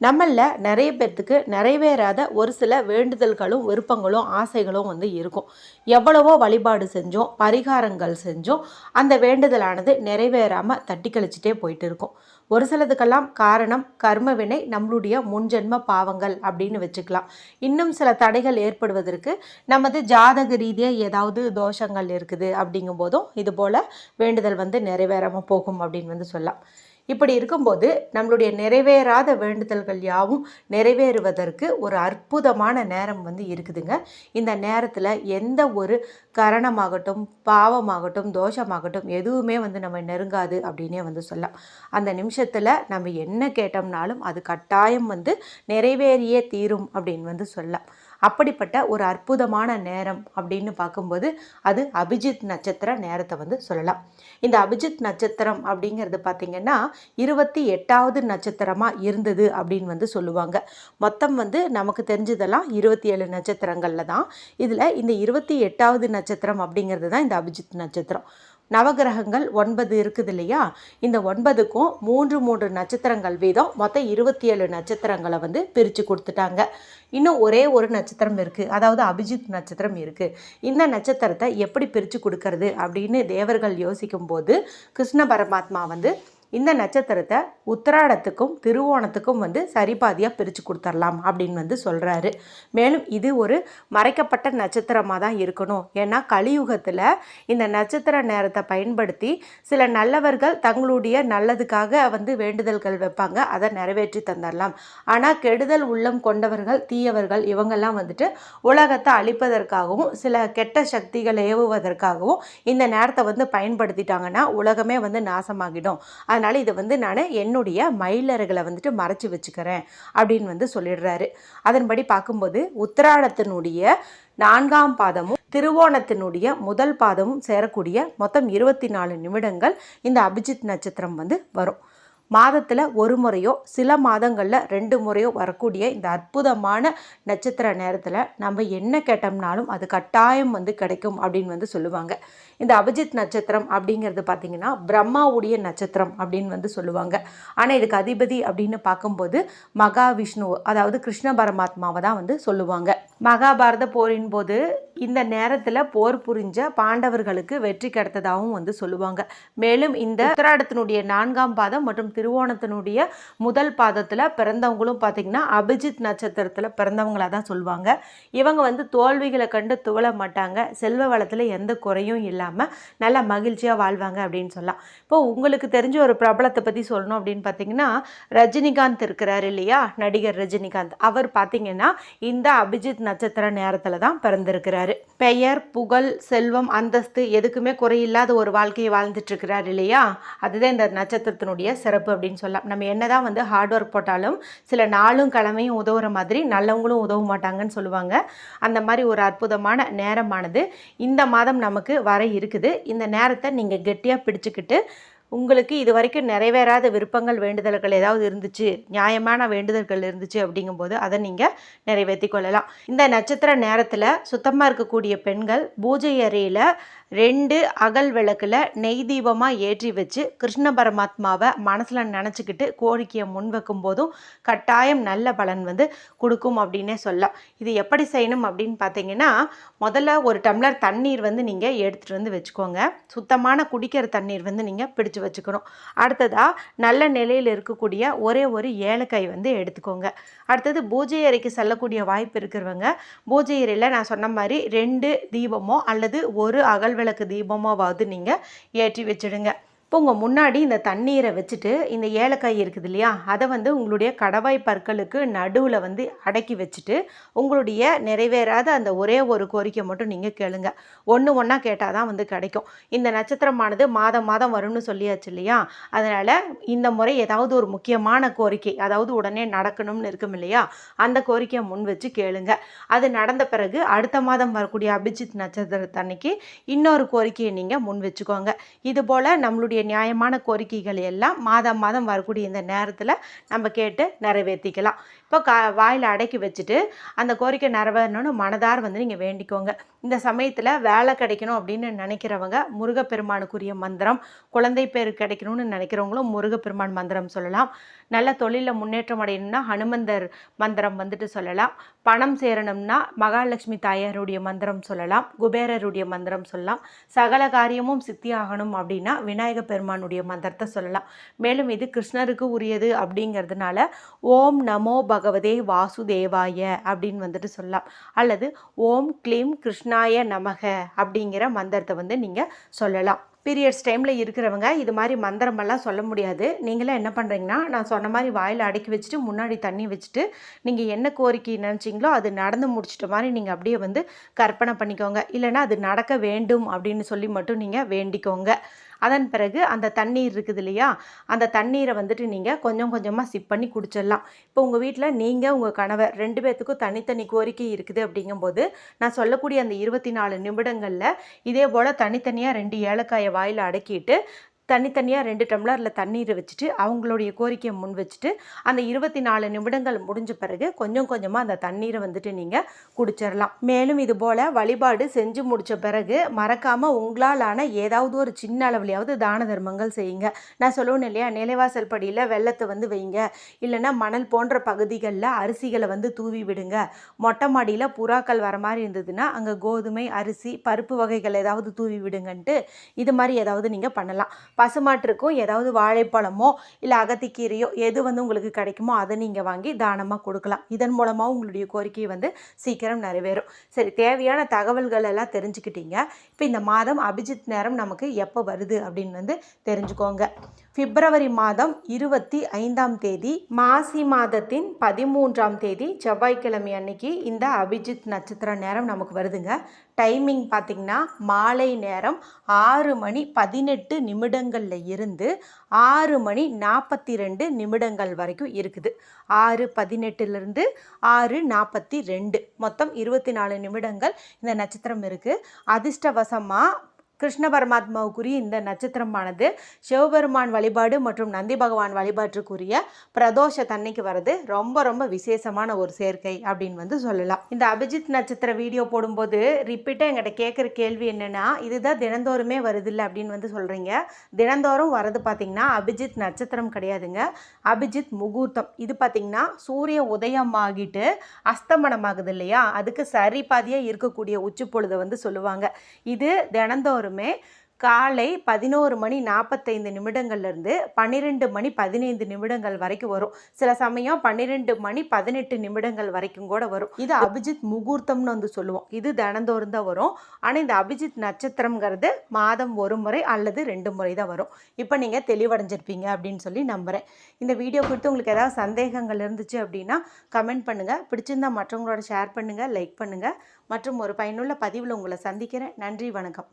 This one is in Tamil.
நம்மளில் நிறைய பேர்த்துக்கு நிறைவேறாத ஒரு சில வேண்டுதல்களும் விருப்பங்களும் ஆசைகளும் வந்து இருக்கும். எவ்வளவோ வழிபாடு செஞ்சோம் பரிகாரங்கள் செஞ்சோம் அந்த வேண்டுதலானது நிறைவேறாமல் தட்டி கழிச்சிட்டே போயிட்டு இருக்கும். ஒரு சிலதுக்கெல்லாம் காரணம் கர்மவினை நம்மளுடைய முன்ஜென்ம பாவங்கள் அப்படின்னு வச்சுக்கலாம். இன்னும் சில தடைகள் ஏற்படுவதற்கு நமது ஜாதக ரீதியாக ஏதாவது தோஷங்கள் இருக்குது அப்படிங்கும்போதும் இது போல் வேண்டுதல் வந்து நிறைவேறாமல் போகும் அப்படின்னு வந்து சொல்லலாம். இப்படி இருக்கும்போது நம்மளுடைய நிறைவேறாத வேண்டுதல்கள் யாவும் நிறைவேறுவதற்கு ஒரு அற்புதமான நேரம் வந்து இருக்குதுங்க. இந்த நேரத்தில் எந்த ஒரு கரணமாகட்டும் பாவமாகட்டும் தோஷமாகட்டும் எதுவுமே வந்து நம்ம நெருங்காது அப்படின்னே வந்து சொல்லலாம். அந்த நிமிஷத்தில் நம்ம என்ன கேட்டோம்னாலும் அது கட்டாயம் வந்து நிறைவேறியே தீரும் அப்படின்னு வந்து சொல்லலாம். அப்படிப்பட்ட ஒரு அற்புதமான நேரம் அப்படின்னு பார்க்கும்போது அது அபிஜித் நட்சத்திர நேரத்தை வந்து சொல்லலாம். இந்த அபிஜித் நட்சத்திரம் அப்படிங்கிறது பார்த்திங்கன்னா இருபத்தி எட்டாவது நட்சத்திரமாக இருந்தது அப்படின்னு வந்து சொல்லுவாங்க. மொத்தம் வந்து நமக்கு தெரிஞ்சதெல்லாம் இருபத்தி ஏழு நட்சத்திரங்களில் தான். இதில் இந்த இருபத்தி எட்டாவது நட்சத்திரம் அப்படிங்கிறது தான் இந்த அபிஜித் நட்சத்திரம். நவகிரகங்கள் ஒன்பது இருக்குது இல்லையா? இந்த ஒன்பதுக்கும் மூன்று மூன்று நட்சத்திரங்கள் வீதம் மொத்தம் இருபத்தி ஏழு நட்சத்திரங்களை வந்து பிரித்து கொடுத்துட்டாங்க. இன்னும் ஒரே ஒரு நட்சத்திரம் இருக்குது அதாவது அபிஜித் நட்சத்திரம் இருக்குது இந்த நட்சத்திரத்தை எப்படி பிரித்து கொடுக்கறது அப்படின்னு தேவர்கள் யோசிக்கும்போது கிருஷ்ண பரமாத்மா வந்து இந்த நட்சத்திரத்தை உத்தராடத்துக்கும் திருவோணத்துக்கும் வந்து சரிபாதியாக பிரித்து கொடுத்துர்லாம் அப்படின்னு வந்து சொல்கிறாரு மேலும் இது ஒரு மறைக்கப்பட்ட நட்சத்திரமாக தான் இருக்கணும். ஏன்னா கலியுகத்தில் இந்த நட்சத்திர நேரத்தை பயன்படுத்தி சில நல்லவர்கள் தங்களுடைய நல்லதுக்காக வந்து வேண்டுதல்கள் வைப்பாங்க. அதை நிறைவேற்றி தந்துடலாம் ஆனால் கெடுதல் உள்ளம் கொண்டவர்கள் தீயவர்கள் இவங்கெல்லாம் வந்துட்டு உலகத்தை அழிப்பதற்காகவும் சில கெட்ட சக்திகளை ஏவுவதற்காகவும் இந்த நேரத்தை வந்து பயன்படுத்திட்டாங்கன்னா உலகமே வந்து நாசமாகிடும். அதனால் இதை வந்து நான் என்னுடைய மயிலர்களை வந்துட்டு மறைச்சி வச்சுக்கிறேன் அப்படின்னு வந்து சொல்லிடுறாரு. அதன்படி பார்க்கும்போது உத்திராடத்தினுடைய நான்காம் பாதமும் திருவோணத்தினுடைய முதல் பாதமும் சேரக்கூடிய மொத்தம் இருபத்தி நாலு நிமிடங்கள் இந்த அபிஜித் நட்சத்திரம் வந்து வரும். மாதத்தில் ஒரு முறையோ சில மாதங்களில் ரெண்டு முறையோ வரக்கூடிய இந்த அற்புதமான நட்சத்திர நேரத்தில் நம்ம என்ன கேட்டோம்னாலும் அது கட்டாயம் வந்து கிடைக்கும் அப்படின்னு வந்து சொல்லுவாங்க. இந்த அபிஜித் நட்சத்திரம் அப்படிங்கிறது பார்த்திங்கன்னா பிரம்மாவுடைய நட்சத்திரம் அப்படின்னு வந்து சொல்லுவாங்க. ஆனால் இதுக்கு அதிபதி அப்படின்னு பார்க்கும்போது மகாவிஷ்ணு அதாவது கிருஷ்ண பரமாத்மாவை தான் வந்து சொல்லுவாங்க. மகாபாரத போரின் போது இந்த நேரத்தில் போர் புரிஞ்ச பாண்டவர்களுக்கு வெற்றி கிடைத்ததாகவும் வந்து சொல்லுவாங்க. மேலும் இந்த உத்தராடத்தினுடைய நான்காம் பாதம் மற்றும் திருவோணத்தினுடைய முதல் பாதத்தில் பிறந்தவங்களும் பார்த்திங்கன்னா அபிஜித் நட்சத்திரத்தில் பிறந்தவங்களாக தான் சொல்லுவாங்க. இவங்க வந்து தோல்விகளை கண்டு துவள மாட்டாங்க. செல்வ வளத்தில் எந்த குறையும் இல்லாமல் நல்லா மகிழ்ச்சியாக வாழ்வாங்க அப்படின்னு சொல்லலாம். இப்போ உங்களுக்கு தெரிஞ்ச ஒரு பிரபலத்தை பற்றி சொல்லணும் அப்படின்னு பார்த்தீங்கன்னா ரஜினிகாந்த் இருக்கிறார் இல்லையா? நடிகர் ரஜினிகாந்த். அவர் பார்த்திங்கன்னா இந்த அபிஜித் நட்சத்திர நேரத்தில் தான் பிறந்திருக்கிறார். பெயர் புகழ் செல்வம் அந்தஸ்து எதுக்குமே குறையில்லாத ஒரு வாழ்க்கையை வாழ்ந்துட்டுருக்கிறார் இல்லையா? அதுதான் இந்த நட்சத்திரத்தினுடைய சிறப்பு அப்படின்னு சொல்லலாம். நம்ம என்ன தான் வந்து ஹார்ட் ஒர்க் போட்டாலும் சில நாளும் கிழமையும் உதவுற மாதிரி நல்லவங்களும் உதவ மாட்டாங்கன்னு சொல்லுவாங்க. அந்த மாதிரி ஒரு அற்புதமான நேரமானது இந்த மாதம் நமக்கு வர இருக்குது. இந்த நேரத்தை நீங்கள் கெட்டியாக பிடிச்சிக்கிட்டு உங்களுக்கு இது வரைக்கும் நிறைவேறாத விருப்பங்கள் வேண்டுதல்கள் ஏதாவது இருந்துச்சு நியாயமான வேண்டுதல்கள் இருந்துச்சு அப்படிங்கும்போது அதை நீங்கள் நிறைவேற்றி கொள்ளலாம். இந்த நட்சத்திர நேரத்தில் சுத்தமாக இருக்கக்கூடிய பெண்கள் பூஜை அறையில் ரெண்டு அகல் விளக்கில் நெய் தீபமாக ஏற்றி வச்சு கிருஷ்ண பரமாத்மாவை மனசில் நினச்சிக்கிட்டு கோரிக்கையை முன்வைக்கும் போதும் கட்டாயம் நல்ல பலன் வந்து கொடுக்கும் அப்படின்னே சொல்லலாம். இது எப்படி செய்யணும் அப்படின்னு பார்த்தீங்கன்னா முதல்ல ஒரு டம்ளர் தண்ணீர் வந்து நீங்கள் எடுத்துகிட்டு வந்து வச்சுக்கோங்க. சுத்தமான குடிக்கிற தண்ணீர் வந்து நீங்கள் பிடிச்சு வச்சுக்கணும். அடுத்ததாக நல்ல நிலையில் இருக்கக்கூடிய ஒரே ஒரு ஏலக்காய் வந்து எடுத்துக்கோங்க. அடுத்தது பூஜை அறைக்கு செல்லக்கூடிய வாய்ப்பு இருக்கிறவங்க பூஜை அறையில் நான் சொன்ன மாதிரி ரெண்டு தீபமோ அல்லது ஒரு அகல் விளக்கு தீபமாவது நீங்கள் ஏற்றி வச்சிடுங்க. இப்போ உங்கள் முன்னாடி இந்த தண்ணீரை வச்சுட்டு இந்த ஏலக்காய் இருக்குது இல்லையா அதை வந்து உங்களுடைய கடவாய் பற்களுக்கு நடுவில் வந்து அடக்கி வச்சுட்டு உங்களுடைய நிறைவேறாத அந்த ஒரே ஒரு கோரிக்கை மட்டும் நீங்கள் கேளுங்க. ஒன்று ஒன்றா கேட்டால் தான் வந்து கிடைக்கும். இந்த நட்சத்திரமானது மாதம் மாதம் வரும்னு சொல்லியாச்சு இல்லையா அதனால் இந்த முறை ஏதாவது ஒரு முக்கியமான கோரிக்கை அதாவது உடனே நடக்கணும்னு இருக்கும் இல்லையா அந்த கோரிக்கையை முன் வச்சு கேளுங்க. அது நடந்த பிறகு அடுத்த மாதம் வரக்கூடிய அபிஜித் நட்சத்திரத்தன்னைக்கு இன்னொரு கோரிக்கையை நீங்கள் முன் வச்சுக்கோங்க. இது போல் நம்மளுடைய நியாயமான கோரிக்கைகள் எல்லாம் மாதம் மாதம் வரக்கூடிய இந்த நேரத்தில் நம்ம கேட்டு நிறைவேற்றிக்கலாம் இப்போ கா வாயில் அடக்கி வச்சுட்டு அந்த கோரிக்கை நிறைவேறணும்னு மனதார் வந்து நீங்கள் வேண்டிக்கோங்க. இந்த சமயத்தில் வேலை கிடைக்கணும் அப்படின்னு நினைக்கிறவங்க முருகப்பெருமானுக்குரிய மந்திரம் குழந்தை பேர் கிடைக்கணும்னு நினைக்கிறவங்களும் முருகப்பெருமான் மந்திரம் சொல்லலாம். நல்ல தொழிலில் முன்னேற்றம் அடையணும்னா ஹனுமந்தர் மந்திரம் வந்துட்டு சொல்லலாம். பணம் சேரணும்னா மகாலட்சுமி தாயாருடைய மந்திரம் சொல்லலாம். குபேரருடைய மந்திரம் சொல்லலாம். சகல காரியமும் சித்தியாகணும் அப்படின்னா விநாயகர் பெருமானுடைய மந்திரத்தை சொல்லலாம். மேலும் இது கிருஷ்ணருக்கு உரியது அப்படிங்கிறதுனால ஓம் நமோ பகவதே வாசுதேவாய அப்படின்னு வந்துட்டு சொல்லலாம். அல்லது ஓம் க்ளீம் கிருஷ்ணாய நமக அப்படிங்கிற மந்திரத்தை வந்து நீங்கள் சொல்லலாம். பீரியட்ஸ் டைமில் இருக்கிறவங்க இது மாதிரி மந்திரமெல்லாம் சொல்ல முடியாது. நீங்களாம் என்ன பண்ணுறீங்கன்னா நான் சொன்ன மாதிரி வாயில் அடக்கி வச்சுட்டு முன்னாடி தண்ணி வச்சுட்டு நீங்கள் என்ன கோரிக்கை நினச்சிங்களோ அது நடந்து முடிச்சிட்ட மாதிரி நீங்கள் அப்படியே வந்து கற்பனை பண்ணிக்கோங்க. இல்லைன்னா அது நடக்க வேண்டும் அப்படின்னு சொல்லி மட்டும் நீங்கள் வேண்டிக்கோங்க. அதன் பிறகு அந்த தண்ணீர் இருக்குது இல்லையா? அந்த தண்ணீரை வந்துட்டு நீங்கள் கொஞ்சம் கொஞ்சமாக சிப் பண்ணி குடிச்சிடலாம். இப்போ உங்கள் வீட்டில் நீங்கள் உங்கள் கணவர் ரெண்டு பேர்த்துக்கும் தனித்தனி கோரிக்கை இருக்குது அப்படிங்கும்போது நான் சொல்லக்கூடிய அந்த இருபத்தி நாலு நிமிடங்களில் இதே போல் தனித்தனியாக ரெண்டு ஏலக்காயை வாயில் அடக்கிட்டு தனித்தனியாக ரெண்டு டம்ளரில் தண்ணீர் வச்சுட்டு அவங்களுடைய கோரிக்கையை முன் வச்சுட்டு அந்த இருபத்தி நாலு நிமிடங்கள் முடிஞ்ச பிறகு கொஞ்சம் கொஞ்சமாக அந்த தண்ணீரை வந்துட்டு நீங்கள் குடிச்சிடலாம் மேலும் இது போல் வழிபாடு செஞ்சு முடித்த பிறகு மறக்காமல் உங்களாலான ஏதாவது ஒரு சின்ன அளவுலையாவது தான தர்மங்கள் செய்யுங்க. நான் சொல்லணும் இல்லையா? நிலைவாசல் படியில் வெள்ளத்தை வந்து வைங்க. இல்லைன்னா மணல் போன்ற பகுதிகளில் அரிசிகளை வந்து தூவி விடுங்க. மொட்டை மாடியில் புறாக்கள் வர மாதிரி இருந்ததுன்னா அங்கே கோதுமை அரிசி பருப்பு வகைகள் ஏதாவது தூவி விடுங்கன்ட்டு இது மாதிரி ஏதாவது நீங்கள் பண்ணலாம். பசுமாட்டிற்கும் ஏதாவது வாழைப்பழமோ இல்லை அகத்திக்கீரையோ எது வந்து உங்களுக்கு கிடைக்குமோ அதை நீங்கள் வாங்கி தானமாக கொடுக்கலாம். இதன் மூலமாக உங்களுடைய கோரிக்கை வந்து சீக்கிரம் நிறைவேறும். சரி தேவையான தகவல்கள் எல்லாம் தெரிஞ்சுக்கிட்டீங்க. இப்போ இந்த மாதம் அபிஜித் நேரம் நமக்கு எப்போ வருது அப்படின்னு வந்து தெரிஞ்சுக்கோங்க. பிப்ரவரி மாதம் இருபத்தி ஐந்தாம் தேதி மாசி மாதத்தின் பதிமூன்றாம் தேதி செவ்வாய்க்கிழமை அன்னைக்கு இந்த அபிஜித் நட்சத்திர நேரம் நமக்கு வருதுங்க. டைமிங் பார்த்திங்கன்னா மாலை நேரம் ஆறு மணி பதினெட்டு நிமிடங்களில் இருந்து ஆறு மணி நாற்பத்தி ரெண்டு நிமிடங்கள் வரைக்கும் இருக்குது. ஆறு பதினெட்டுலேருந்து ஆறு நாற்பத்தி ரெண்டு. மொத்தம் இருபத்தி நாலு நிமிடங்கள் இந்த நட்சத்திரம் இருக்குது அதிர்ஷ்டவசமாக கிருஷ்ண பரமாத்மாவுக்குரிய இந்த நட்சத்திரமானது சிவபெருமான் வழிபாடு மற்றும் நந்தி பகவான் வழிபாட்டுக்குரிய பிரதோஷ தன்னைக்கு வர்றது ரொம்ப ரொம்ப விசேஷமான ஒரு சேர்க்கை அப்படின்னு வந்து சொல்லலாம். இந்த அபிஜித் நட்சத்திர வீடியோ போடும்போது ரிப்பீட்டாக எங்கிட்ட கேட்குற கேள்வி என்னென்னா இதுதான் தினந்தோறுமே வருது இல்லை அப்படின்னு வந்து சொல்கிறீங்க தினந்தோறும் வரது பார்த்திங்கன்னா அபிஜித் நட்சத்திரம் கிடையாதுங்க. அபிஜித் முகூர்த்தம். இது பார்த்திங்கன்னா சூரிய உதயம் ஆகிட்டு அஸ்தமனம் இல்லையா? அதுக்கு சரி பாதியாக இருக்கக்கூடிய உச்சி பொழுதை வந்து சொல்லுவாங்க. இது தினந்தோறும் எல்லோருமே காலை பதினோரு மணி நாற்பத்தைந்து நிமிடங்கள்லேருந்து பன்னிரெண்டு மணி பதினைந்து நிமிடங்கள் வரைக்கும் வரும். சில சமயம் பன்னிரெண்டு மணி பதினெட்டு நிமிடங்கள் வரைக்கும் கூட வரும். இது அபிஜித் முகூர்த்தம்னு வந்து சொல்லுவோம். இது தினந்தோறும் தான் வரும். ஆனால் இந்த அபிஜித் நட்சத்திரங்கிறது மாதம் ஒரு முறை அல்லது ரெண்டு முறை தான் வரும். இப்போ நீங்கள் தெளிவடைஞ்சிருப்பீங்க அப்படின்னு சொல்லி நம்புகிறேன் இந்த வீடியோ குறித்து உங்களுக்கு ஏதாவது சந்தேகங்கள் இருந்துச்சு அப்படின்னா கமெண்ட் பண்ணுங்கள் பிடிச்சிருந்தா மற்றவங்களோட ஷேர் பண்ணுங்கள் லைக் பண்ணுங்கள் மற்றும் ஒரு பயனுள்ள பதிவில் உங்களை சந்திக்கிறேன். நன்றி வணக்கம்.